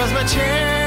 wezmę cię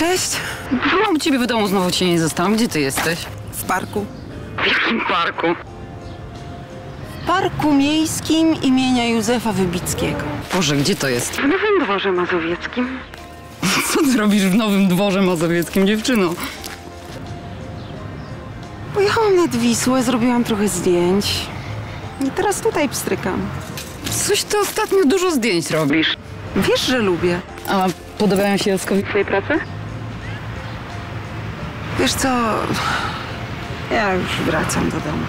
Cześć. U ciebie w domu, znowu cię nie zostałam. Gdzie ty jesteś? W parku. W jakim parku? W parku miejskim imienia Józefa Wybickiego. Boże, gdzie to jest? W Nowym Dworze Mazowieckim. Co ty robisz w Nowym Dworze Mazowieckim, dziewczyno? Pojechałam nad Wisłę, zrobiłam trochę zdjęć. I teraz tutaj pstrykam. Coś ty ostatnio dużo zdjęć robisz. Wiesz, że lubię. A podobają się Jackowi twoje prace? Wiesz co, ja już wracam do domu.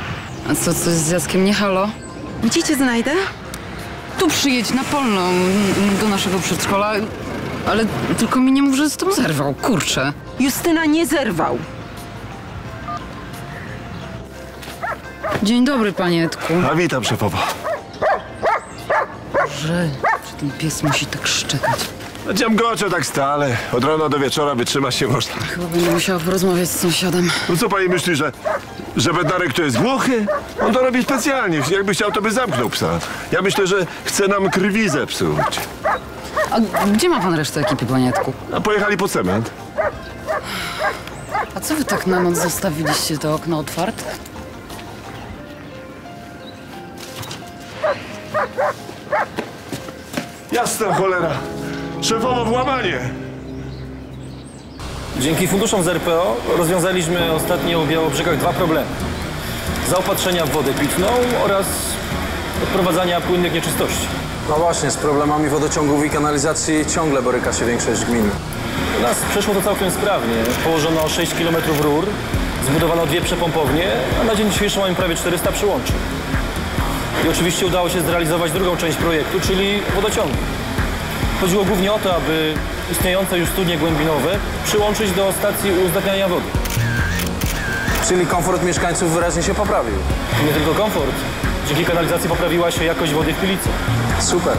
A co, coś z Jackiem nie halo? Gdzie cię znajdę? Tu przyjedź na Polną, m, do naszego przedszkola. Ale tylko mi nie mów, że z tą zerwał, kurczę. Justyna nie zerwał. Dzień dobry, panie Edku. A witam szefowo. Że, że ten pies musi tak szczekać. Dziamgocze tak stale. Od rana do wieczora wytrzymać się można. Chyba będę musiała porozmawiać z sąsiadem. No co pani myśli, że, że Bednarek to jest głuchy? On to robi specjalnie. Jakby chciał, to by zamknął psa. Ja myślę, że chce nam krwi zepsuć. A gdzie ma pan resztę ekipy, panie Edku? A pojechali po cement. A co wy tak na noc zostawiliście to okno otwarte? Jasna cholera. Szefowo, włamanie. Dzięki funduszom z RPO rozwiązaliśmy ostatnio w Białobrzegach dwa problemy. Zaopatrzenia w wodę pitną oraz odprowadzania płynnych nieczystości. No właśnie, z problemami wodociągów i kanalizacji ciągle boryka się większość gmin. U nas przeszło to całkiem sprawnie. Położono 6 km rur, zbudowano dwie przepompownie, a na dzień dzisiejszy mamy prawie 400 przyłączeń. I oczywiście udało się zrealizować drugą część projektu, czyli wodociągi. Chodziło głównie o to, aby istniejące już studnie głębinowe przyłączyć do stacji uzdatniania wody. Czyli komfort mieszkańców wyraźnie się poprawił. Nie tylko komfort. Dzięki kanalizacji poprawiła się jakość wody w Pilicy. Super.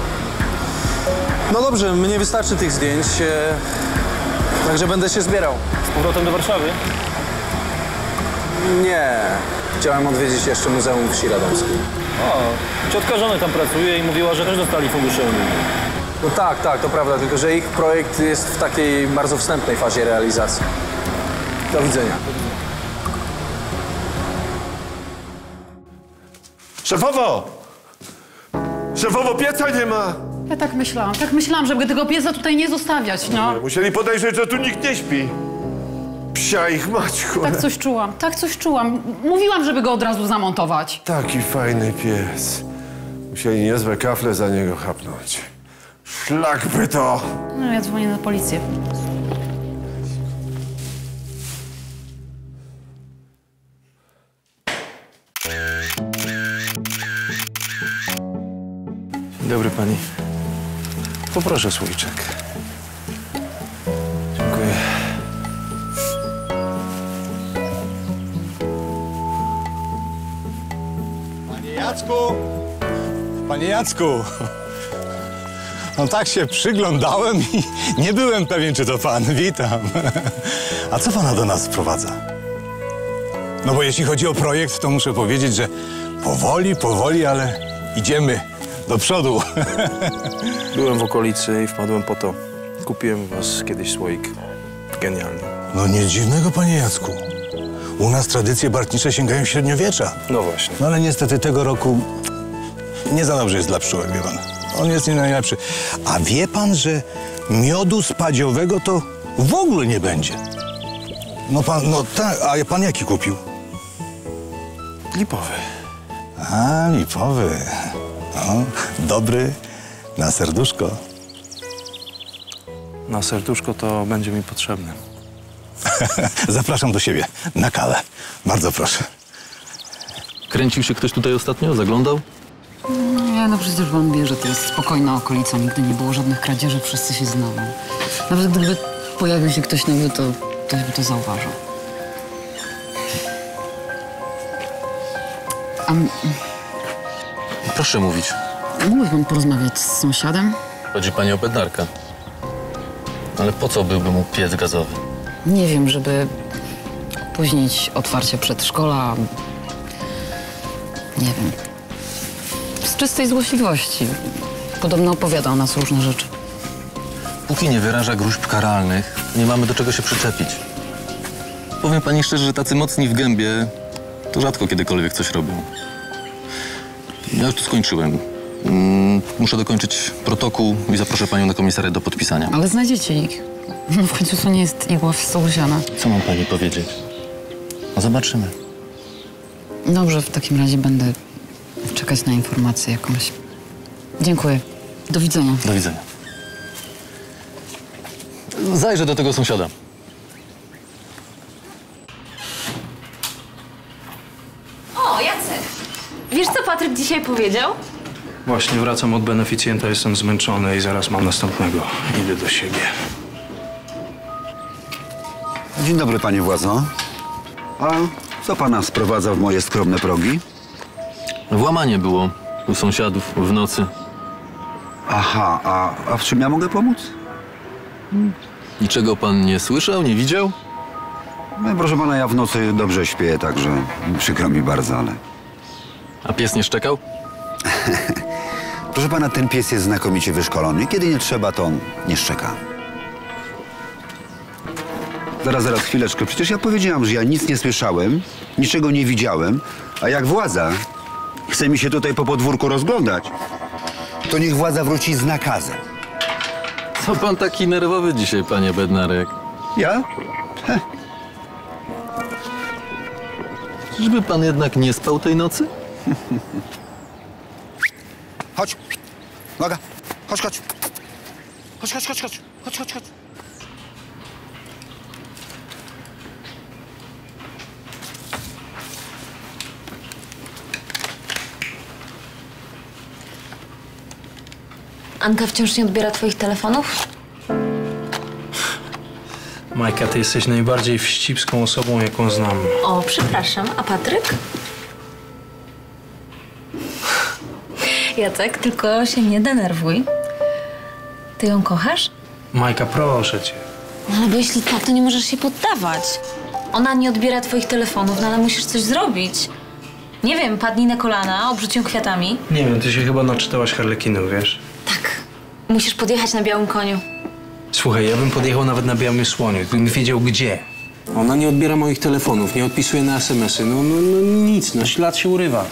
No dobrze, mnie wystarczy tych zdjęć, e, także będę się zbierał. Z powrotem do Warszawy. Nie, chciałem odwiedzić jeszcze Muzeum Wsi Radomskiej. O, ciotka żony tam pracuje i mówiła, że też dostali fundusze unijne. No tak, tak, to prawda, tylko że ich projekt jest w takiej bardzo wstępnej fazie realizacji. Do widzenia. Szefowo! Szefowo, pieca nie ma. Ja tak myślałam, tak myślałam, żeby tego piesa tutaj nie zostawiać, no. Musieli podejrzeć, że tu nikt nie śpi. Psia ich mać, cholera. Tak coś czułam, tak coś czułam. Mówiłam, żeby go od razu zamontować. Taki fajny pies. Musieli niezłe kafle za niego chapnąć. Szlak by to! No ja dzwonię na policję. Dzień dobry pani. Poproszę słoiczek. Dziękuję. Panie Jacku! Panie Jacku! No tak się przyglądałem i nie byłem pewien, czy to pan. Witam. A co pana do nas sprowadza? No bo jeśli chodzi o projekt, to muszę powiedzieć, że powoli, powoli, ale idziemy do przodu. Byłem w okolicy i wpadłem po to. Kupiłem was kiedyś słoik. Genialny. No nic dziwnego, panie Jacku. U nas tradycje bartnicze sięgają średniowiecza. No właśnie. No ale niestety tego roku nie za dobrze jest dla pszczółek, wie pan. On jest nie najlepszy. A wie pan, że miodu spadziowego to w ogóle nie będzie? No pan, no tak, a pan jaki kupił? Lipowy. A, lipowy. No, dobry na serduszko. Na serduszko to będzie mi potrzebny. Zapraszam do siebie na kawę. Bardzo proszę. Kręcił się ktoś tutaj ostatnio? Zaglądał? Nie, no przecież pan wie, że to jest spokojna okolica, nigdy nie było żadnych kradzieży, wszyscy się znają. Nawet gdyby pojawił się ktoś nowy, to ktoś by to zauważył. A Proszę mówić. mógłby pan porozmawiać z sąsiadem? Chodzi pani o bednarka. Ale po co byłby mu piec gazowy? Nie wiem, żeby opóźnić otwarcie przedszkola. Nie wiem. Czystej złośliwości. Podobno opowiada o nas różne rzeczy. Póki nie wyraża gruźb karalnych, nie mamy do czego się przyczepić. Powiem pani szczerze, że tacy mocni w gębie to rzadko kiedykolwiek coś robią. Ja już tu skończyłem. Mm, Muszę dokończyć protokół i zaproszę panią na komisariat do podpisania. Ale znajdziecie ich. No w końcu to nie jest igła w stołu siana. Co mam pani powiedzieć? No zobaczymy. Dobrze, w takim razie będę czekać na informację jakąś. Dziękuję. Do widzenia. Do widzenia. Zajrzę do tego sąsiada. O, Jacek! Wiesz, co Patryk dzisiaj powiedział? Właśnie wracam od beneficjenta, jestem zmęczony i zaraz mam następnego. Idę do siebie. Dzień dobry, panie władzo. A co pana sprowadza w moje skromne progi? Włamanie było u sąsiadów w nocy. Aha, a, a w czym ja mogę pomóc? Niczego pan nie słyszał, nie widział? No, proszę pana, ja w nocy dobrze śpię, także przykro mi bardzo, ale... A pies nie szczekał? Proszę pana, ten pies jest znakomicie wyszkolony. Kiedy nie trzeba, to on nie szczeka. Zaraz, zaraz, chwileczkę. Przecież ja powiedziałam, że ja nic nie słyszałem, niczego nie widziałem, a jak władza chce mi się tutaj po podwórku rozglądać, to niech władza wróci z nakazem. Co pan taki nerwowy dzisiaj, panie Bednarek? Ja? Czyżby pan jednak nie spał tej nocy? Chodź. Noga. Chodź, chodź. Chodź, chodź, chodź, chodź. Chodź, chodź, chodź. Anka wciąż nie odbiera twoich telefonów? Majka, ty jesteś najbardziej wścibską osobą, jaką znam. O, przepraszam, a Patryk? Jacek, tylko się nie denerwuj. Ty ją kochasz? Majka, proszę cię. No, ale bo jeśli tak, to nie możesz się poddawać. Ona nie odbiera twoich telefonów, no ale musisz coś zrobić. Nie wiem, padnij na kolana, obrzuć ją kwiatami. Nie wiem, ty się chyba naczytałaś harlekinów, wiesz? Musisz podjechać na białym koniu. Słuchaj, ja bym podjechał nawet na białym słoniu, gdybym wiedział gdzie. Ona nie odbiera moich telefonów, nie odpisuje na smsy. No, no, no nic, no ślad się urywa.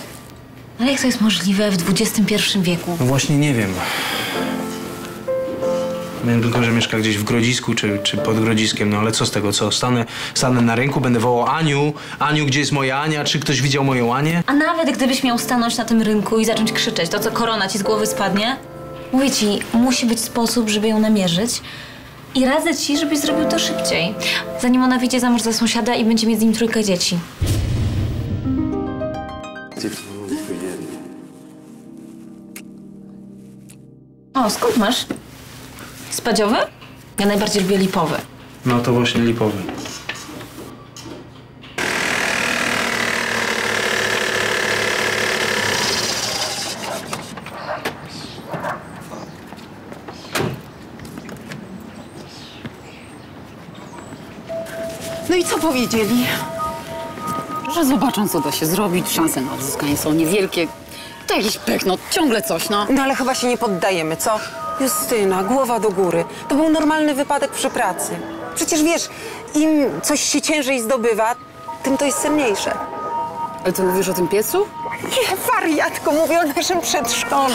Ale jak to jest możliwe w XXI wieku? No właśnie nie wiem. Wiem tylko, że mieszka gdzieś w Grodzisku czy, czy pod Grodziskiem, no ale co z tego, co? Stanę, stanę na rynku, będę wołał Aniu, Aniu, gdzie jest moja Ania? Czy ktoś widział moją Anię? A nawet gdybyś miał stanąć na tym rynku i zacząć krzyczeć, to co korona ci z głowy spadnie? Mówię ci, musi być sposób, żeby ją namierzyć. I radzę ci, żebyś zrobił to szybciej. Zanim ona wyjdzie za mąż za sąsiada i będzie mieć z nim trójkę dzieci. O, skąd masz? Spadziowy? Ja najbardziej lubię lipowy. No to właśnie lipowy. Powiedzieli? Że zobaczą, co da się zrobić. Szanse na odzyskanie są niewielkie. To jakiś pek, no ciągle coś, no. No ale chyba się nie poddajemy, co? Justyna, głowa do góry. To był normalny wypadek przy pracy. Przecież wiesz, im coś się ciężej zdobywa, tym to jest cenniejsze. Ale ty mówisz o tym piecu? Nie, wariatko, mówię o naszym przedszkolu.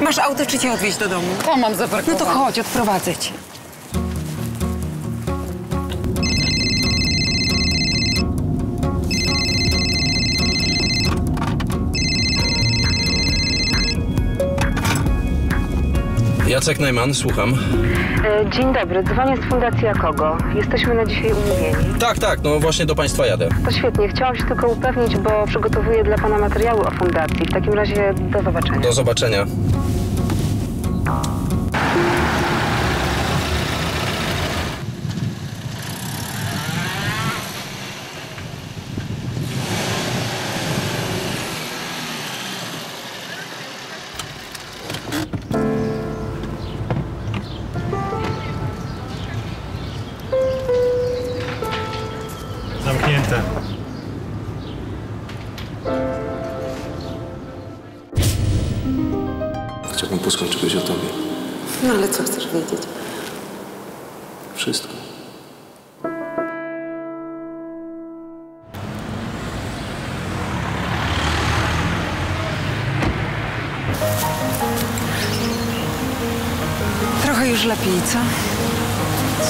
Masz auto, czy cię odwieźć do domu? To mam No zaparkowane. to chodź, odprowadzę cię. Jacek Najman, słucham. E, Dzień dobry, dzwonię z Fundacji Akogo. Jesteśmy na dzisiaj umówieni. Tak, tak, no właśnie do państwa jadę. To świetnie, chciałam się tylko upewnić, bo przygotowuję dla pana materiały o fundacji. W takim razie do zobaczenia. Do zobaczenia. Lepiej, co?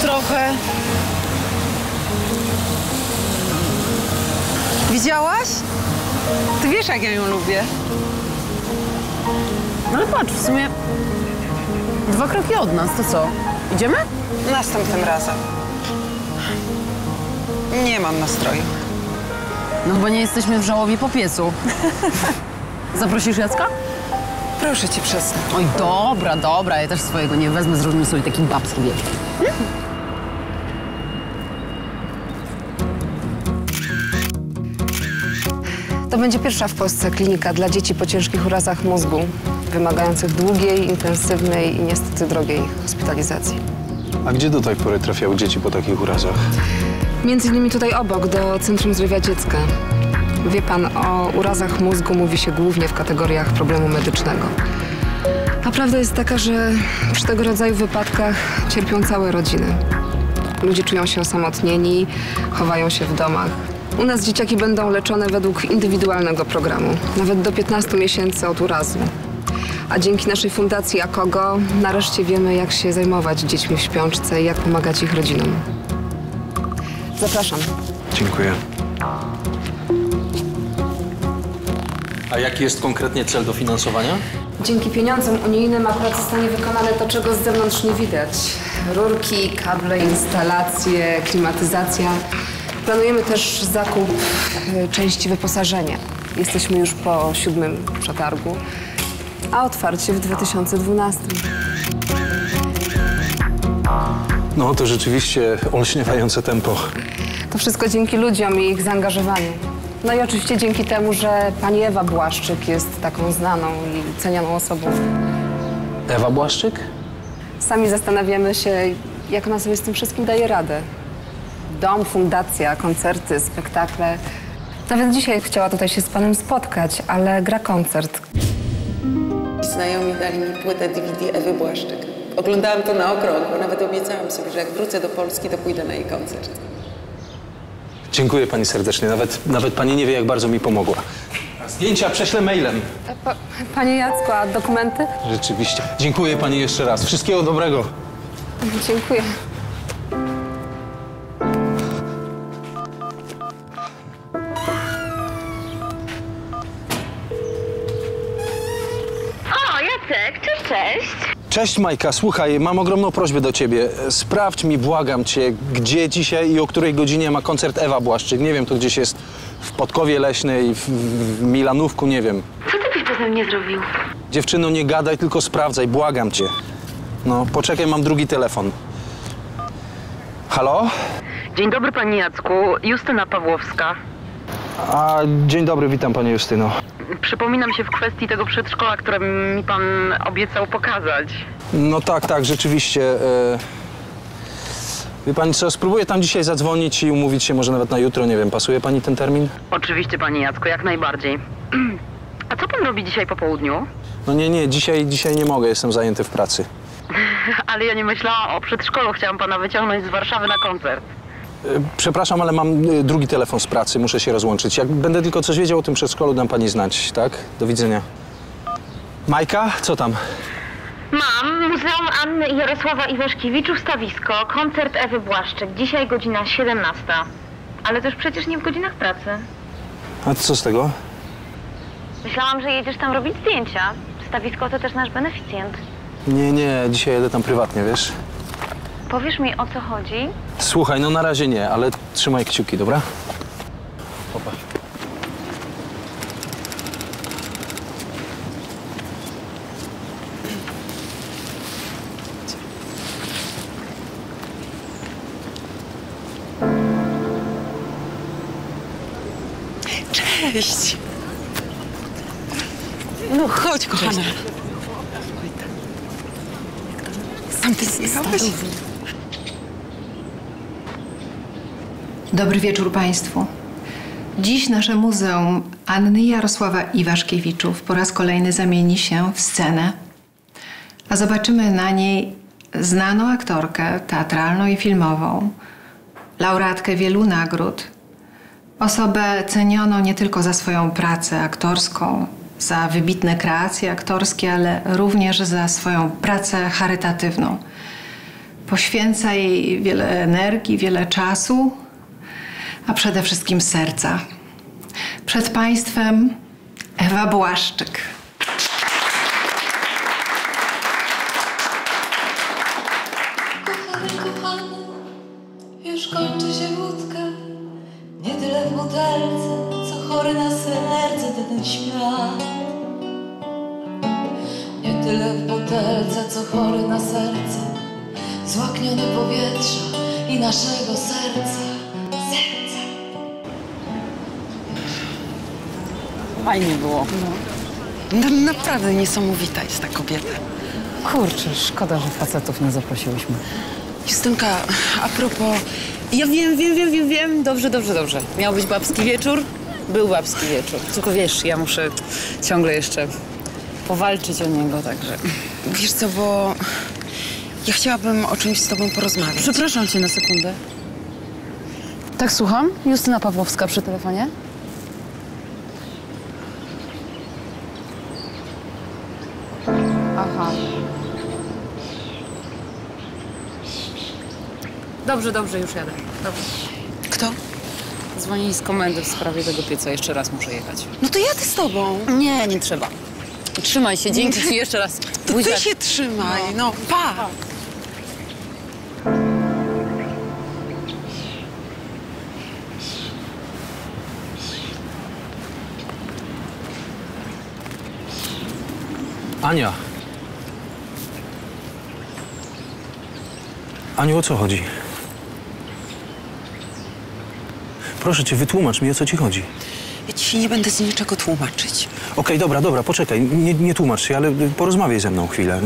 Trochę. Widziałaś? Ty wiesz, jak ja ją lubię. No ale patrz, w sumie dwa kroki od nas, to co? Idziemy? Następnym razem. Nie mam nastroju. No chyba nie jesteśmy w żałobie po piecu. Zaprosisz Jacka? Proszę cię, przestań. Oj, dobra, dobra, ja też swojego nie wezmę, zrobimy sobie taki babski wieczór. To będzie pierwsza w Polsce klinika dla dzieci po ciężkich urazach mózgu, wymagających długiej, intensywnej i niestety drogiej hospitalizacji. A gdzie do tej pory trafiały dzieci po takich urazach? Między innymi tutaj obok, do Centrum Zdrowia Dziecka. Wie pan, o urazach mózgu mówi się głównie w kategoriach problemu medycznego. A prawda jest taka, że przy tego rodzaju wypadkach cierpią całe rodziny. Ludzie czują się osamotnieni, chowają się w domach. U nas dzieciaki będą leczone według indywidualnego programu, nawet do 15 miesięcy od urazu. A dzięki naszej fundacji Akogo nareszcie wiemy, jak się zajmować dziećmi w śpiączce i jak pomagać ich rodzinom. Zapraszam. Dziękuję. A jaki jest konkretnie cel dofinansowania? Dzięki pieniądzom unijnym akurat zostanie wykonane to, czego z zewnątrz nie widać. Rurki, kable, instalacje, klimatyzacja. Planujemy też zakup y, części wyposażenia. Jesteśmy już po siódmym przetargu, a otwarcie w 2012. No to rzeczywiście olśniewające tempo. To wszystko dzięki ludziom i ich zaangażowaniu. No i oczywiście dzięki temu, że pani Ewa Błaszczyk jest taką znaną i cenioną osobą. Ewa Błaszczyk? Sami zastanawiamy się, jak ona sobie z tym wszystkim daje radę. Dom, fundacja, koncerty, spektakle. Nawet dzisiaj chciała tutaj się z panem spotkać, ale gra koncert. Znajomi dali mi płytę DVD Ewy Błaszczyk. Oglądałam to na okrągło. Nawet obiecałam sobie, że jak wrócę do Polski, to pójdę na jej koncert. Dziękuję pani serdecznie. Nawet, nawet pani nie wie, jak bardzo mi pomogła. Zdjęcia prześlę mailem. Pa, panie Jacku, a dokumenty? Rzeczywiście. Dziękuję pani jeszcze raz. Wszystkiego dobrego. Dziękuję. Cześć. Majka, słuchaj, mam ogromną prośbę do ciebie. Sprawdź mi, błagam cię, gdzie dzisiaj i o której godzinie ma koncert Ewa Błaszczyk. Nie wiem, to gdzieś jest w Podkowie Leśnej, w, w Milanówku, nie wiem. Co ty byś bez mnie zrobił? Dziewczyno, nie gadaj, tylko sprawdzaj, błagam cię. No, poczekaj, mam drugi telefon. Halo? Dzień dobry, panie Jacku. Justyna Pawłowska. A, dzień dobry, witam panie Justyno. Przypominam się w kwestii tego przedszkola, które mi pan obiecał pokazać. No tak, tak, rzeczywiście. E... Wie pani co, spróbuję tam dzisiaj zadzwonić i umówić się może nawet na jutro, nie wiem, pasuje pani ten termin? Oczywiście, panie Jacku, jak najbardziej. A co pan robi dzisiaj po południu? No nie, nie, dzisiaj, dzisiaj nie mogę, jestem zajęty w pracy. Ale ja nie myślałam o przedszkolu. Chciałam pana wyciągnąć z Warszawy na koncert. E, Przepraszam, ale mam e, drugi telefon z pracy, muszę się rozłączyć. Jak będę tylko coś wiedział o tym przedszkolu, dam pani znać, tak? Do widzenia. Majka, co tam? Mam Muzeum Anny Jarosława Iwaszkiewicz, stawisko, koncert Ewy Błaszczyk. Dzisiaj godzina 17. Ale też przecież nie w godzinach pracy. A co z tego? Myślałam, że jedziesz tam robić zdjęcia. Stawisko to też nasz beneficjent. Nie, nie, dzisiaj jedę tam prywatnie, wiesz? Powiesz mi o co chodzi? Słuchaj, no na razie nie, ale trzymaj kciuki, dobra? Opa. Cześć. No chodź, kochana. Sam ty zjechałeś? Dobry wieczór Państwu. Dziś nasze Muzeum Anny Jarosława Iwaszkiewiczów po raz kolejny zamieni się w scenę, a zobaczymy na niej znaną aktorkę teatralną i filmową, laureatkę wielu nagród, osobę cenioną nie tylko za swoją pracę aktorską, za wybitne kreacje aktorskie, ale również za swoją pracę charytatywną. Poświęca jej wiele energii, wiele czasu, a przede wszystkim serca. Przed Państwem Ewa Błaszczyk. Kochany, kochany, już kończy się wódka. Nie tyle w butelce, co chory na serce ten świat. Nie tyle w butelce, co chory na serce. Złaknione powietrza i naszego serca. Serca. Fajnie było. No, naprawdę niesamowita jest ta kobieta. Kurczę, szkoda, że facetów nie zaprosiłyśmy. Justynka, a propos... Ja wiem, wiem, wiem, wiem, wiem. Dobrze, dobrze, dobrze. Miał być babski wieczór? Był babski wieczór. Tylko wiesz, ja muszę ciągle jeszcze powalczyć o niego, także... Wiesz co, bo... Ja chciałabym o czymś z tobą porozmawiać. Przepraszam cię na sekundę. Tak, słucham? Justyna Pawłowska przy telefonie? Aha. Dobrze, dobrze, już jadę. Dobrze. Kto? Dzwonili z komendy w sprawie tego pieca. Jeszcze raz muszę jechać. No to jadę z tobą. Nie, nie trzeba. Trzymaj się, dzięki ci jeszcze raz. To ty się trzymaj, no, pa! Ania. Aniu, o co chodzi? Proszę cię, wytłumacz mi, o co ci chodzi. Ja ci się nie będę z niczego tłumaczyć. Okej, dobra, dobra, poczekaj. Nie, nie tłumacz się, ale porozmawiaj ze mną chwilę.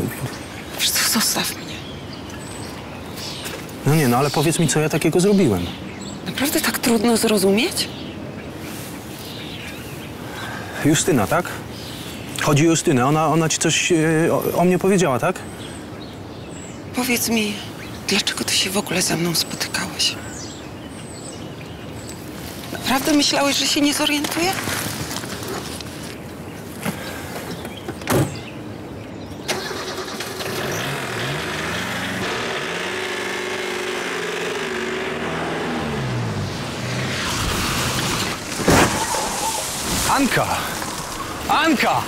Wiesz co, zostaw mnie. No nie, no ale powiedz mi, co ja takiego zrobiłem. Naprawdę tak trudno zrozumieć? Justyna, tak? Chodzi o Justynę. Ona, ona ci coś e, o, o mnie powiedziała, tak? Powiedz mi, dlaczego ty się w ogóle ze mną spotykałeś? Naprawdę myślałeś, że się nie zorientuję? Anka! Anka!